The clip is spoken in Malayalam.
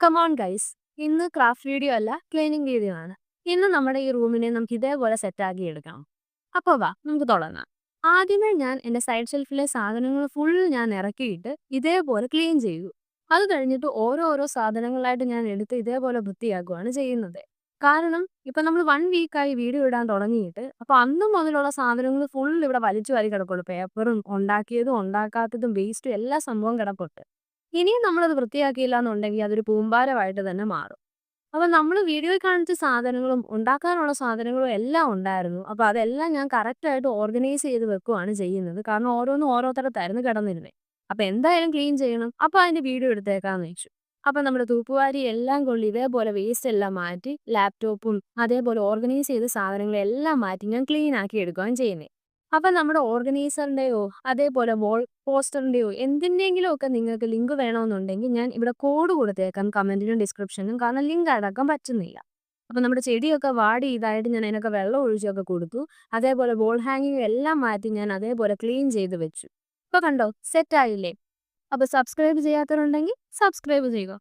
കമോൺ ഗൈസ് ഇന്ന് ക്രാഫ്റ്റ് വീഡിയോ അല്ല ക്ലീനിങ് വീഡിയോ ആണ്. ഇന്ന് നമ്മുടെ ഈ റൂമിനെ നമുക്ക് ഇതേപോലെ സെറ്റാക്കി എടുക്കാം. അപ്പോൾ വാ നമുക്ക് തുടങ്ങാം. ആദ്യമേ ഞാൻ എന്റെ സൈഡ് ഷെൽഫിലെ സാധനങ്ങൾ ഫുൾ ഞാൻ ഇറക്കിയിട്ട് ഇതേപോലെ ക്ലീൻ ചെയ്തു അത് കഴിഞ്ഞിട്ട് ഓരോരോ സാധനങ്ങളായിട്ട് ഞാൻ എടുത്ത് ഇതേപോലെ വൃത്തിയാക്കുകയാണ് ചെയ്യുന്നത്. കാരണം ഇപ്പൊ നമ്മൾ വൺ വീക്കായി വീഡിയോ ഇടാൻ തുടങ്ങിയിട്ട് അപ്പൊ അന്നും മുതലുള്ള സാധനങ്ങൾ ഫുൾ ഇവിടെ വലിച്ചു വാരി കിടക്കുള്ളൂ. പേപ്പറും ഉണ്ടാക്കിയതും ഉണ്ടാക്കാത്തതും വേസ്റ്റും എല്ലാ സംഭവം കിടപ്പുണ്ട്. ഇനിയും നമ്മളത് വൃത്തിയാക്കിയില്ല എന്നുണ്ടെങ്കിൽ അതൊരു പൂമ്പാരമായിട്ട് തന്നെ മാറും. അപ്പൊ നമ്മൾ വീഡിയോയിൽ കാണിച്ച സാധനങ്ങളും ഉണ്ടാക്കാനുള്ള സാധനങ്ങളും എല്ലാം ഉണ്ടായിരുന്നു. അപ്പൊ അതെല്ലാം ഞാൻ കറക്റ്റായിട്ട് ഓർഗനൈസ് ചെയ്ത് വെക്കുവാണ് ചെയ്യുന്നത്. കാരണം ഓരോന്നും ഓരോ തരത്തായിരുന്നു കിടന്നിരുന്നത് അപ്പൊ എന്തായാലും ക്ലീൻ ചെയ്യണം. അപ്പൊ അതിന്റെ വീഡിയോ എടുത്തേക്കാന്ന് വെച്ചു. അപ്പൊ നമ്മുടെ തൂപ്പുവാരി എല്ലാം കൊള്ളി ഇതേപോലെ വേസ്റ്റ് എല്ലാം മാറ്റി ലാപ്ടോപ്പും അതേപോലെ ഓർഗനൈസ് ചെയ്ത സാധനങ്ങളെല്ലാം മാറ്റി ഞാൻ ക്ലീൻ ആക്കി എടുക്കുകയും ചെയ്യുന്നത് അപ്പൊ നമ്മുടെ ഓർഗനൈസറിന്റെയോ അതേപോലെ വോൾ പോസ്റ്ററിന്റെയോ എന്തിന്റെങ്കിലും ഒക്കെ നിങ്ങൾക്ക് ലിങ്ക് വേണമെന്നുണ്ടെങ്കിൽ ഞാൻ ഇവിടെ കോഡ് കൊടുത്തേക്കാം കമന്റിനും ഡിസ്ക്രിപ്ഷനും കാരണം ലിങ്ക് അടക്കം പറ്റുന്നില്ല. അപ്പൊ നമ്മുടെ ചെടിയൊക്കെ വാടി ഇതായിട്ട് ഞാൻ അതിനൊക്കെ വെള്ളം ഒഴിച്ചൊക്കെ കൊടുത്തു. അതേപോലെ വോൾ ഹാങ്ങിങ് എല്ലാം മാറ്റി ഞാൻ അതേപോലെ ക്ലീൻ ചെയ്ത് വെച്ചു. ഇപ്പൊ കണ്ടോ? സെറ്റ് ആയില്ലേ അപ്പൊ സബ്സ്ക്രൈബ് ചെയ്യാത്തവരുണ്ടെങ്കിൽ സബ്സ്ക്രൈബ് ചെയ്യുക.